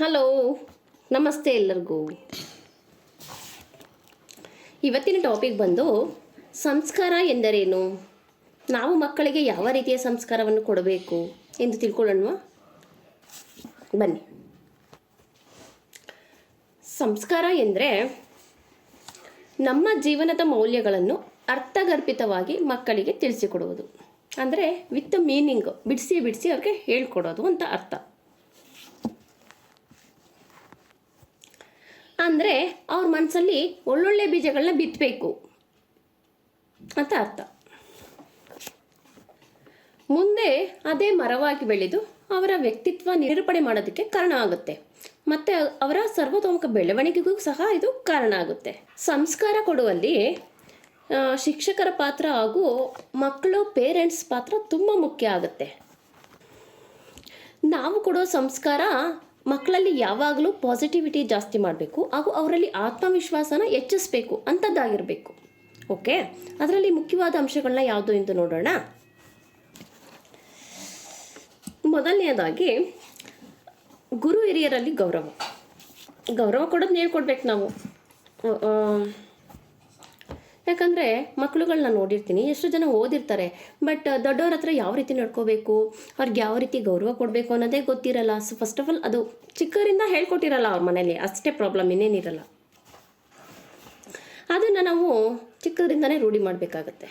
Hello, ನಮಸ್ತೆ ಎಲ್ಲರಿಗೂ. ಇವತ್ತಿನ ಟಾಪಿಕ್ ಬಂದು ಸಂಸ್ಕಾರ ಎಂದರೇನು? ನಾವು ಮಕ್ಕಳಿಗೆ ಯಾವ ರೀತಿಯ ಸಂಸ್ಕಾರವನ್ನು ಕೊಡಬೇಕು ಎಂದು ತಿಳ್ಕೊಳ್ಳೋಣ ಬನ್ನಿ. ಸಂಸ್ಕಾರ ಎಂದರೆ ನಮ್ಮ ಜೀವನದ ಮೌಲ್ಯಗಳನ್ನು ಅರ್ಥಗರ್ಭಿತವಾಗಿ ಮಕ್ಕಳಿಗೆ ತಿಳಿಸಿಕೊಡುವುದು. ಅಂದರೆ ವಿತ್ ಮೀನಿಂಗ್ ಬಿಡಿಸಿ ಬಿಡಿಸಿ ಅವ್ರಿಗೆ ಹೇಳ್ಕೊಡೋದು ಅಂತ ಅರ್ಥ. ಅಂದರೆ ಅವ್ರ ಮನಸ್ಸಲ್ಲಿ ಒಳ್ಳೊಳ್ಳೆ ಬೀಜಗಳನ್ನ ಬಿತ್ತಬೇಕು ಅಂತ ಅರ್ಥ. ಮುಂದೆ ಅದೇ ಮರವಾಗಿ ಬೆಳೆದು ಅವರ ವ್ಯಕ್ತಿತ್ವ ನಿರೂಪಣೆ ಮಾಡೋದಕ್ಕೆ ಕಾರಣ ಆಗುತ್ತೆ. ಮತ್ತು ಅವರ ಸರ್ವತೋಮುಖ ಬೆಳವಣಿಗೆಗೂ ಸಹ ಇದು ಕಾರಣ ಆಗುತ್ತೆ. ಸಂಸ್ಕಾರ ಕೊಡುವಲ್ಲಿ ಶಿಕ್ಷಕರ ಪಾತ್ರ ಹಾಗೂ ಮಕ್ಕಳು ಪೇರೆಂಟ್ಸ್ ಪಾತ್ರ ತುಂಬ ಮುಖ್ಯ ಆಗುತ್ತೆ. ನಾವು ಕೊಡೋ ಸಂಸ್ಕಾರ ಮಕ್ಕಳಲ್ಲಿ ಯಾವಾಗಲೂ ಪಾಸಿಟಿವಿಟಿ ಜಾಸ್ತಿ ಮಾಡಬೇಕು ಹಾಗೂ ಅವರಲ್ಲಿ ಆತ್ಮವಿಶ್ವಾಸನ ಹೆಚ್ಚಿಸಬೇಕು ಅಂಥದ್ದಾಗಿರಬೇಕು ಓಕೆ ಅದರಲ್ಲಿ ಮುಖ್ಯವಾದ ಅಂಶಗಳನ್ನ ಯಾವುದು ಎಂದು ನೋಡೋಣ. ಮೊದಲನೆಯದಾಗಿ ಗುರು ಹಿರಿಯರಲ್ಲಿ ಗೌರವ. ಗೌರವ ಕೊಡೋದು ಹೇಳ್ಕೊಡ್ಬೇಕು ನಾವು. ಯಾಕಂದರೆ ಮಕ್ಕಳುಗಳನ್ನ ನೋಡಿರ್ತೀನಿ, ಎಷ್ಟು ಜನ ಓದಿರ್ತಾರೆ ಬಟ್ ದೊಡ್ಡವ್ರ ಹತ್ರ ಯಾವ ರೀತಿ ನಡ್ಕೋಬೇಕು, ಅವ್ರಿಗೆ ಯಾವ ರೀತಿ ಗೌರವ ಕೊಡಬೇಕು ಅನ್ನೋದೇ ಗೊತ್ತಿರಲ್ಲ. ಸೊ ಫಸ್ಟ್ ಆಫ್ ಆಲ್ ಅದು ಚಿಕ್ಕರಿಂದ ಹೇಳ್ಕೊಟ್ಟಿರಲ್ಲ ಅವ್ರ ಮನೇಲಿ, ಅಷ್ಟೇ ಪ್ರಾಬ್ಲಮ್ ಇನ್ನೇನಿರಲ್ಲ ಅದನ್ನು ನಾವು ಚಿಕ್ಕದ್ರಿಂದನೇ ರೂಢಿ ಮಾಡಬೇಕಾಗತ್ತೆ.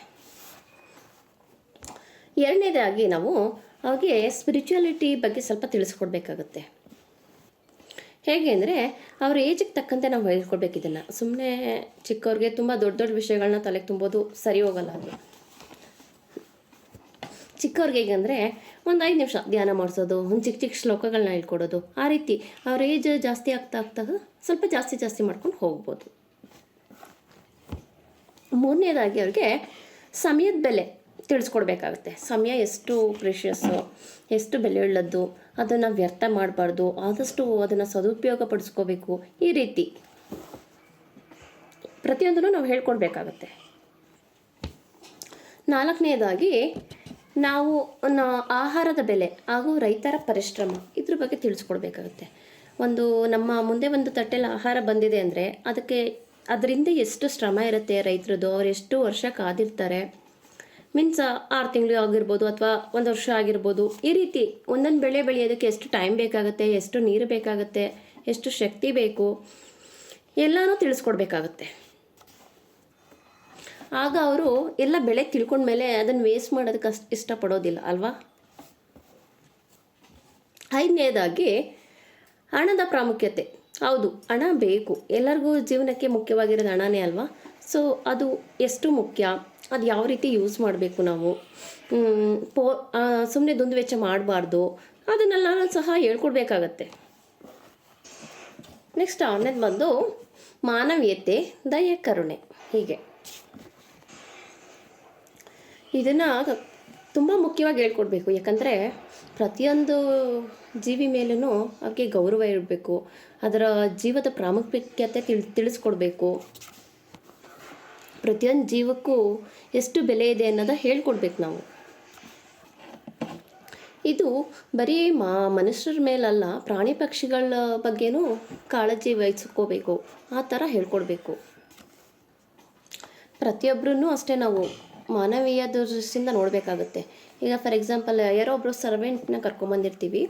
ಎರಡನೇದಾಗಿ ನಾವು ಅವ್ರಿಗೆ ಸ್ಪಿರಿಚುಯಾಲಿಟಿ ಬಗ್ಗೆ ಸ್ವಲ್ಪ ತಿಳಿಸ್ಕೊಡ್ಬೇಕಾಗತ್ತೆ. ಹೇಗೆ ಅಂದರೆ ಅವ್ರ ಏಜಿಗೆ ತಕ್ಕಂತೆ ನಾವು ಹೇಳ್ಕೊಡ್ಬೇಕು ಇದನ್ನು. ಸುಮ್ಮನೆ ಚಿಕ್ಕವ್ರಿಗೆ ತುಂಬ ದೊಡ್ಡ ದೊಡ್ಡ ವಿಷಯಗಳನ್ನ ತಲೆಗೆ ತುಂಬೋದು ಸರಿ ಹೋಗಲ್ಲ ಅದು. ಚಿಕ್ಕವ್ರಿಗೆ ಹೇಗೆ ಅಂದರೆ ಒಂದು ಐದು ನಿಮಿಷ ಧ್ಯಾನ ಮಾಡಿಸೋದು, ಒಂದು ಚಿಕ್ಕ ಚಿಕ್ಕ ಶ್ಲೋಕಗಳನ್ನ ಹೇಳ್ಕೊಡೋದು. ಆ ರೀತಿ ಅವ್ರ ಏಜ್ ಜಾಸ್ತಿ ಆಗ್ತಾ ಆಗ್ತಾಗ ಸ್ವಲ್ಪ ಜಾಸ್ತಿ ಜಾಸ್ತಿ ಮಾಡ್ಕೊಂಡು ಹೋಗ್ಬೋದು. ಮೂರನೇದಾಗಿ ಅವ್ರಿಗೆ ಸಮಯದ ಬೆಲೆ. ತಿಳಿಸ್ಕೊಡ್ಬೇಕಾಗುತ್ತೆ. ಸಮಯ ಎಷ್ಟು ಪ್ರೆಷಸ್ಸು ಎಷ್ಟು ಬೆಲೆಯುಳ್ಳದ್ದು, ಅದನ್ನು ವ್ಯರ್ಥ ಮಾಡಬಾರ್ದು, ಆದಷ್ಟು ಅದನ್ನು ಸದುಪಯೋಗ ಪಡಿಸ್ಕೋಬೇಕು ಈ ರೀತಿ. ಪ್ರತಿಯೊಂದನ್ನು ನಾವು ಹೇಳ್ಕೊಡ್ಬೇಕಾಗತ್ತೆ. ನಾಲ್ಕನೇದಾಗಿ, ನಾವು ಆಹಾರದ ಬೆಲೆ ಹಾಗೂ ರೈತರ ಪರಿಶ್ರಮ, ಇದ್ರ ಬಗ್ಗೆ ತಿಳಿಸ್ಕೊಡ್ಬೇಕಾಗುತ್ತೆ. ಒಂದು ನಮ್ಮ ಮುಂದೆ ಒಂದು ತಟ್ಟೆಯಲ್ಲಿ ಆಹಾರ ಬಂದಿದೆ ಅಂದರೆ, ಅದಕ್ಕೆ ಅದರಿಂದ ಎಷ್ಟು ಶ್ರಮ ಇರುತ್ತೆ ರೈತರದ್ದು, ಅವ್ರು ಎಷ್ಟು ವರ್ಷ ಕಾದಿರ್ತಾರೆ ಮೀನ್ಸ್ ಆರು ತಿಂಗಳು ಆಗಿರ್ಬೋದು ಅಥವಾ ಒಂದು ವರ್ಷ ಆಗಿರ್ಬೋದು, ಈ ರೀತಿ ಒಂದೊಂದು ಬೆಳೆ ಬೆಳೆಯೋದಕ್ಕೆ ಎಷ್ಟು ಟೈಮ್ ಬೇಕಾಗುತ್ತೆ, ಎಷ್ಟು ನೀರು ಬೇಕಾಗುತ್ತೆ, ಎಷ್ಟು ಶಕ್ತಿ ಬೇಕು, ಎಲ್ಲನೂ ತಿಳಿಸ್ಕೊಡ್ಬೇಕಾಗತ್ತೆ. ಆಗ ಅವರು ಎಲ್ಲ ಬೆಳೆ ತಿಳ್ಕೊಂಡ್ಮೇಲೆ ಅದನ್ನು ವೇಸ್ಟ್ ಮಾಡೋದಕ್ಕೆ ಅಷ್ಟು ಇಷ್ಟಪಡೋದಿಲ್ಲ, ಅಲ್ವಾ? ಐದನೇದಾಗಿ, ಹಣದ ಪ್ರಾಮುಖ್ಯತೆ. ಹೌದು, ಹಣ ಬೇಕು. ಎಲ್ಲರಿಗೂ ಜೀವನಕ್ಕೆ ಮುಖ್ಯವಾಗಿರೋದು ಹಣನೇ ಅಲ್ವಾ? ಸೊ ಅದು ಎಷ್ಟು ಮುಖ್ಯ? ಅದು ಯಾವ ರೀತಿ ಯೂಸ್ ಮಾಡಬೇಕು ನಾವು? ಪೋ ಸುಮ್ಮನೆ ದುಂದು ವೆಚ್ಚ ಮಾಡಬಾರ್ದು. ಅದನ್ನೆಲ್ಲ ಸಹ ಹೇಳ್ಕೊಡ್ಬೇಕಾಗತ್ತೆ. ನೆಕ್ಸ್ಟ್ ಆರನೇದು ಬಂದು ಮಾನವೀಯತೆ, ದಯ, ಕರುಣೆ. ಹೀಗೆ. ಇದನ್ನು ತುಂಬ ಮುಖ್ಯವಾಗಿ ಹೇಳ್ಕೊಡ್ಬೇಕು. ಯಾಕಂದರೆ ಪ್ರತಿಯೊಂದು ಜೀವಿ ಮೇಲೂ ಅವ್ರಿಗೆ ಗೌರವ ಇರಬೇಕು. ಅದರ ಜೀವದ ಪ್ರಾಮುಖ್ಯತೆ ತಿಳಿ, ತಿಳಿಸ್ಕೊಡ್ಬೇಕು. ಪ್ರತಿಯೊಂದು ಜೀವಕ್ಕೂ ಎಷ್ಟು ಬೆಲೆ ಇದೆ ಅನ್ನೋದ ಹೇಳ್ಕೊಡ್ಬೇಕು ನಾವು. ಇದು ಬರೀ ಮಾ, ಮನುಷ್ಯರ ಮೇಲಲ್ಲ, ಪ್ರಾಣಿ ಪಕ್ಷಿಗಳ ಬಗ್ಗೆನೂ ಕಾಳಜಿ ವಹಿಸ್ಕೋಬೇಕು. ಆ ಥರ ಹೇಳ್ಕೊಡ್ಬೇಕು. ಪ್ರತಿಯೊಬ್ಬರೂ ಅಷ್ಟೇ ನಾವು ಮಾನವೀಯ ದೃಷ್ಟಿಯಿಂದ ನೋಡಬೇಕಾಗುತ್ತೆ. ಈಗ ಫಾರ್ ಎಕ್ಸಾಂಪಲ್, ಯಾರೋ ಒಬ್ಬರು ಸರ್ವೆಂಟ್ನ ಕರ್ಕೊಂಬಂದಿರ್ತೀವಿ.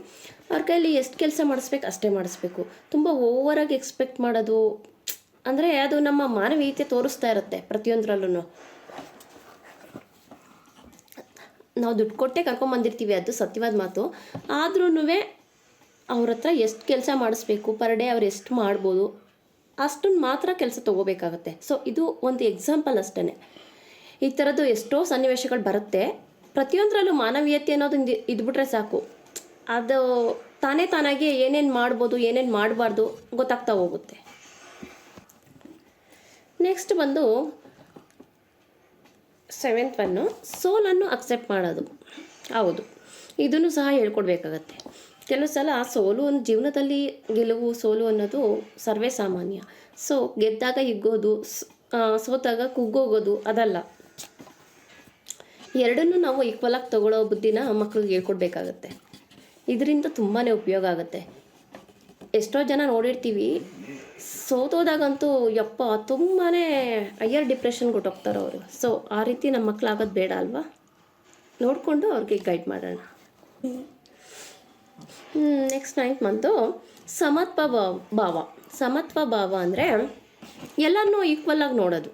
ಅವ್ರ ಕೈಲಿ ಎಷ್ಟು ಕೆಲಸ ಮಾಡಿಸ್ಬೇಕು, ಅಷ್ಟೇ ಮಾಡಿಸ್ಬೇಕು. ತುಂಬ ಓವರಾಗಿ ಎಕ್ಸ್ಪೆಕ್ಟ್ ಮಾಡೋದು ಅಂದರೆ ಅದು ನಮ್ಮ ಮಾನವೀಯತೆ ತೋರಿಸ್ತಾ ಇರುತ್ತೆ ಪ್ರತಿಯೊಂದರಲ್ಲೂ ನಾವು ದುಡ್ಡು ಕೊಟ್ಟೆ ಕರ್ಕೊಂಬಂದಿರ್ತೀವಿ ಅದು ಸತ್ಯವಾದ ಮಾತು. ಆದ್ರೂ ಅವ್ರ ಹತ್ರ ಎಷ್ಟು ಕೆಲಸ ಮಾಡಿಸ್ಬೇಕು, ಪರ್ ಡೇ ಅವ್ರು ಎಷ್ಟು ಮಾಡ್ಬೋದು ಅಷ್ಟನ್ನು ಮಾತ್ರ ಕೆಲಸ ತೊಗೋಬೇಕಾಗತ್ತೆ. ಸೊ, ಇದು ಒಂದು ಎಕ್ಸಾಂಪಲ್ ಅಷ್ಟೇ ಈ ಥರದ್ದು ಎಷ್ಟೋ ಸನ್ನಿವೇಶಗಳು ಬರುತ್ತೆ. ಪ್ರತಿಯೊಂದರಲ್ಲೂ ಮಾನವೀಯತೆ ಅನ್ನೋದು ಇಂದ್- ಇದ್ಬಿಟ್ರೆ ಸಾಕು. ಅದು ತಾನೇ ತಾನಾಗಿ ಏನೇನು ಮಾಡ್ಬೋದು, ಏನೇನು ಮಾಡಬಾರ್ದು ಗೊತ್ತಾಗ್ತಾ ಹೋಗುತ್ತೆ. ನೆಕ್ಸ್ಟ್ ಬಂದು ಸೆವೆಂತ್ ಒನ್ನು ಸೋಲನ್ನು ಅಕ್ಸೆಪ್ಟ್ ಮಾಡೋದು. ಹೌದು. ಇದನ್ನು ಸಹ ಹೇಳ್ಕೊಡ್ಬೇಕಾಗತ್ತೆ. ಕೆಲವು ಸಲ ಸೋಲು ಒಂದು ಜೀವನದಲ್ಲಿ ಗೆಲುವು ಸೋಲು ಅನ್ನೋದು ಸರ್ವೇ ಸಾಮಾನ್ಯ. ಸೊ ಗೆದ್ದಾಗ ಹಿಗ್ಗೋದು ಸೋತಾಗ ಕುಗ್ಗೋಗೋದು ಅದಲ್ಲ. ಎರಡನ್ನೂ ನಾವು ಈಕ್ವಲಾಗಿ ತಗೊಳ್ಳೋ ಬುದ್ಧಿನ ಮಕ್ಕಳಿಗೆ ಹೇಳ್ಕೊಡ್ಬೇಕಾಗತ್ತೆ. ಇದರಿಂದ ತುಂಬಾ ಉಪಯೋಗ ಆಗುತ್ತೆ. ಎಷ್ಟೋ ಜನ ನೋಡಿರ್ತೀವಿ ಸೋತೋದಾಗಂತೂ ಯಪ್ಪ ತುಂಬಾ ಹೈಯರ್ ಡಿಪ್ರೆಷನ್ಗೆ ಕೊಟ್ಟೋಗ್ತಾರೆ ಅವರು. ಸೊ ಆ ರೀತಿ ನಮ್ಮ ಮಕ್ಕಳಾಗೋದು ಬೇಡ ಅಲ್ವಾ? ನೋಡಿಕೊಂಡು ಅವ್ರಿಗೆ ಗೈಡ್ ಮಾಡೋಣ. ನೆಕ್ಸ್ಟ್ ನೈನ್ತ್ ಮಂತು ಸಮತ್ವ ಭಾವ. ಸಮತ್ವ ಭಾವ ಅಂದರೆ ಎಲ್ಲರನ್ನೂ ಈಕ್ವಲ್ ಆಗಿ ನೋಡೋದು.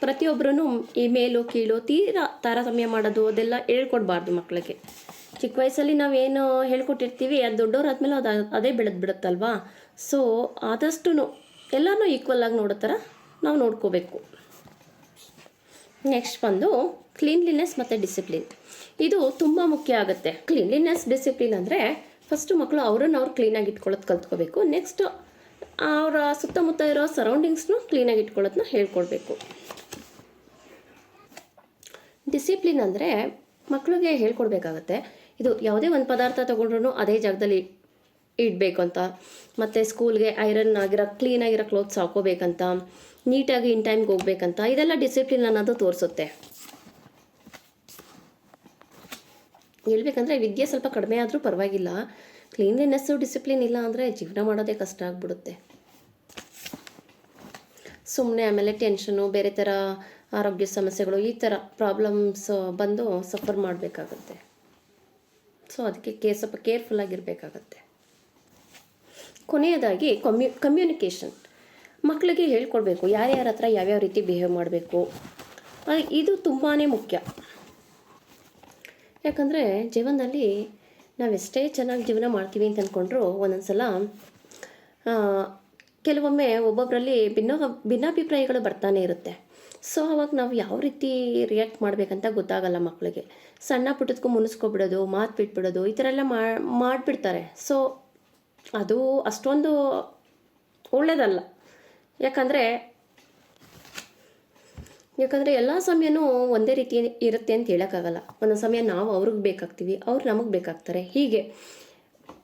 ಪ್ರತಿಯೊಬ್ಬರೂ ಈ ಮೇಲು, ಕೀಳು ತೀರಾ ತಾರತಮ್ಯ ಮಾಡೋದು, ಅದೆಲ್ಲ ಹೇಳ್ಕೊಡ್ಬಾರ್ದು ಮಕ್ಕಳಿಗೆ ಚಿಕ್ಕ ವಯಸ್ಸಲ್ಲಿ ನಾವೇನು ಹೇಳ್ಕೊಟ್ಟಿರ್ತೀವಿ, ಅದು ದೊಡ್ಡವರಾದ್ಮೇಲೆ ಅದು ಅದೇ ಬೆಳೆದು ಬಿಡುತ್ತಲ್ವಾ? ಸೊ ಆದಷ್ಟು ಎಲ್ಲನೂ ಈಕ್ವಲ್ ಆಗಿ ನೋಡೋ ಥರ ನಾವು ನೋಡ್ಕೋಬೇಕು. ನೆಕ್ಸ್ಟ್ ಬಂದು ಕ್ಲೀನ್ಲಿನೆಸ್ ಮತ್ತು ಡಿಸಿಪ್ಲಿನ್ ಇದು ತುಂಬ ಮುಖ್ಯ ಆಗುತ್ತೆ. ಕ್ಲೀನ್ಲಿನೆಸ್ ಡಿಸಿಪ್ಲಿನ್ ಅಂದರೆ ಫಸ್ಟು ಮಕ್ಕಳು ಅವ್ರನ್ನ ಅವ್ರು ಕ್ಲೀನಾಗಿ ಇಟ್ಕೊಳ್ಳೋದು ಕಲ್ತ್ಕೋಬೇಕು. ನೆಕ್ಸ್ಟ್ ಅವರ ಸುತ್ತಮುತ್ತ ಇರೋ ಸರೌಂಡಿಂಗ್ಸ್ನು ಕ್ಲೀನಾಗಿ ಇಟ್ಕೊಳ್ಳೋದನ್ನ ಹೇಳ್ಕೊಡ್ಬೇಕು ಡಿಸಿಪ್ಲಿನ್ ಅಂದರೆ ಮಕ್ಕಳಿಗೆ ಹೇಳ್ಕೊಡ್ಬೇಕಾಗತ್ತೆ. ಇದು ಯಾವುದೇ ಒಂದು ಪದಾರ್ಥ ತೊಗೊಂಡ್ರು ಅದೇ ಜಾಗದಲ್ಲಿ ಇಡಬೇಕು ಅಂತ ಮತ್ತು ಸ್ಕೂಲ್ಗೆ ಐರನ್ ಆಗಿರೋ ಕ್ಲೀನಾಗಿರೋ ಕ್ಲೋತ್ಸ್ ಹಾಕೋಬೇಕಂತ. ನೀಟಾಗಿ ಇನ್ ಟೈಮ್ಗೆ ಹೋಗ್ಬೇಕಂತ. ಇದೆಲ್ಲ ಡಿಸಿಪ್ಲಿನ್ ಅನ್ನೋದು ತೋರಿಸುತ್ತೆ. ಹೇಳ್ಬೇಕಂದ್ರೆ ವಿದ್ಯೆ ಸ್ವಲ್ಪ ಕಡಿಮೆ ಆದರೂ ಪರವಾಗಿಲ್ಲ. ಕ್ಲೀನ್ಲಿನೆಸ್ಸು ಡಿಸಿಪ್ಲಿನ್ ಇಲ್ಲ ಅಂದರೆ ಜೀವನ ಮಾಡೋದೇ ಕಷ್ಟ ಆಗ್ಬಿಡುತ್ತೆ. ಸುಮ್ಮನೆ ಆಮೇಲೆ ಟೆನ್ಷನು ಬೇರೆ ಥರ ಆರೋಗ್ಯ ಸಮಸ್ಯೆಗಳು ಈ ಥರ ಪ್ರಾಬ್ಲಮ್ಸ್ ಬಂದು ಸಫರ್ ಮಾಡಬೇಕಾಗತ್ತೆ. ಸೊ ಅದಕ್ಕೆ ಕೇ ಸ್ವಲ್ಪ ಕೇರ್ಫುಲ್ ಆಗಿರಬೇಕಾಗತ್ತೆ. ಕೊನೆಯದಾಗಿ ಕಮ್ಯು ಕಮ್ಯುನಿಕೇಷನ್ ಮಕ್ಕಳಿಗೆ ಹೇಳ್ಕೊಡ್ಬೇಕು, ಯಾರ್ಯಾರ ಹತ್ರ ಯಾವ್ಯಾವ ರೀತಿ ಬಿಹೇವ್ ಮಾಡಬೇಕು. ಇದು ತುಂಬಾ ಮುಖ್ಯ. ಯಾಕಂದರೆ ಜೀವನದಲ್ಲಿ ನಾವೆಷ್ಟೇ ಚೆನ್ನಾಗಿ ಜೀವನ ಮಾಡ್ತೀವಿ ಅಂತ ಅಂದ್ಕೊಂಡ್ರು ಒಂದೊಂದು ಸಲ ಕೆಲವೊಮ್ಮೆ ಒಬ್ಬೊಬ್ಬರಲ್ಲಿ ಭಿನ್ನ ಭಿನ್ನಾಭಿಪ್ರಾಯಗಳು ಬರ್ತಾನೆ ಇರುತ್ತೆ. ಸೊ ಅವಾಗ ನಾವು ಯಾವ ರೀತಿ ರಿಯಾಕ್ಟ್ ಮಾಡಬೇಕಂತ ಗೊತ್ತಾಗಲ್ಲ ಮಕ್ಕಳಿಗೆ ಸಣ್ಣ ಪುಟ್ಟದಕ್ಕೂ ಮುನಿಸ್ಕೊಬಿಡೋದು, ಮಾತು ಬಿಟ್ಬಿಡೋದು, ಈ ಥರ ಎಲ್ಲ ಮಾಡಿಬಿಡ್ತಾರೆ. ಸೊ ಅದು ಅಷ್ಟೊಂದು ಒಳ್ಳೆಯದಲ್ಲ ಯಾಕಂದರೆ ಯಾಕಂದರೆ ಎಲ್ಲ ಸಮಯನೂ ಒಂದೇ ರೀತಿ ಇರುತ್ತೆ ಅಂತ ಹೇಳೋಕ್ಕಾಗಲ್ಲ. ಒಂದೊಂದು ಸಮಯ ನಾವು ಅವ್ರಿಗೆ ಬೇಕಾಗ್ತೀವಿ, ಅವ್ರು ನಮಗೆ ಬೇಕಾಗ್ತಾರೆ. ಹೀಗೆ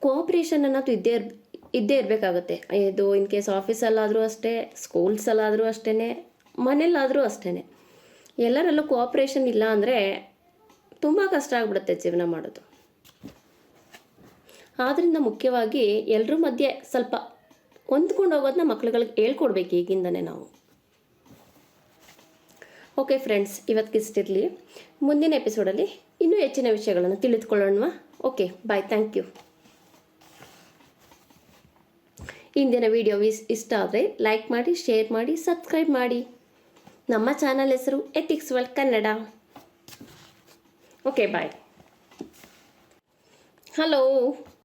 ಕೋಆಪ್ರೇಷನ್ ಅನ್ನೋದು ಇದ್ದೇ ಇರ್, ಇದ್ದೇ ಇರಬೇಕಾಗುತ್ತೆ. ಇದು ಇನ್ ಕೇಸ್ ಆಫೀಸಲ್ಲಾದರೂ ಅಷ್ಟೇ ಸ್ಕೂಲ್ಸಲ್ಲಾದರೂ ಅಷ್ಟೇ ಮನೇಲಾದರೂ ಅಷ್ಟೇ ಎಲ್ಲರಲ್ಲೂ ಕೋಆಪ್ರೇಷನ್ ಇಲ್ಲ ಅಂದರೆ ತುಂಬ ಕಷ್ಟ ಆಗ್ಬಿಡುತ್ತೆ ಜೀವನ ಮಾಡೋದು. ಆದ್ದರಿಂದ ಮುಖ್ಯವಾಗಿ ಎಲ್ಲರ ಮಧ್ಯೆ ಸ್ವಲ್ಪ ಹೊಂದ್ಕೊಂಡು ಹೋಗೋದನ್ನ ಮಕ್ಳುಗಳಿಗೆ ಹೇಳ್ಕೊಡ್ಬೇಕು ಈಗಿಂದನೇ ನಾವು. ಓಕೆ ಫ್ರೆಂಡ್ಸ್ ಇವತ್ತಿಗಿಷ್ಟಿರಲಿ ಮುಂದಿನ ಎಪಿಸೋಡಲ್ಲಿ ಇನ್ನೂ ಹೆಚ್ಚಿನ ವಿಷಯಗಳನ್ನು ತಿಳಿದುಕೊಳ್ಳೋಣವಾ? ಓಕೆ ಬಾಯ್ ಥ್ಯಾಂಕ್ ಯು ಇಂದಿನ ವಿಡಿಯೋ ಇಷ್ಟ ಆದರೆ ಲೈಕ್ ಮಾಡಿ ಶೇರ್ ಮಾಡಿ ಸಬ್ಸ್ಕ್ರೈಬ್ ಮಾಡಿ. ನಮ್ಮ ಚಾನಲ್ ಹೆಸರು Ethics World Kannada. Okay bye hello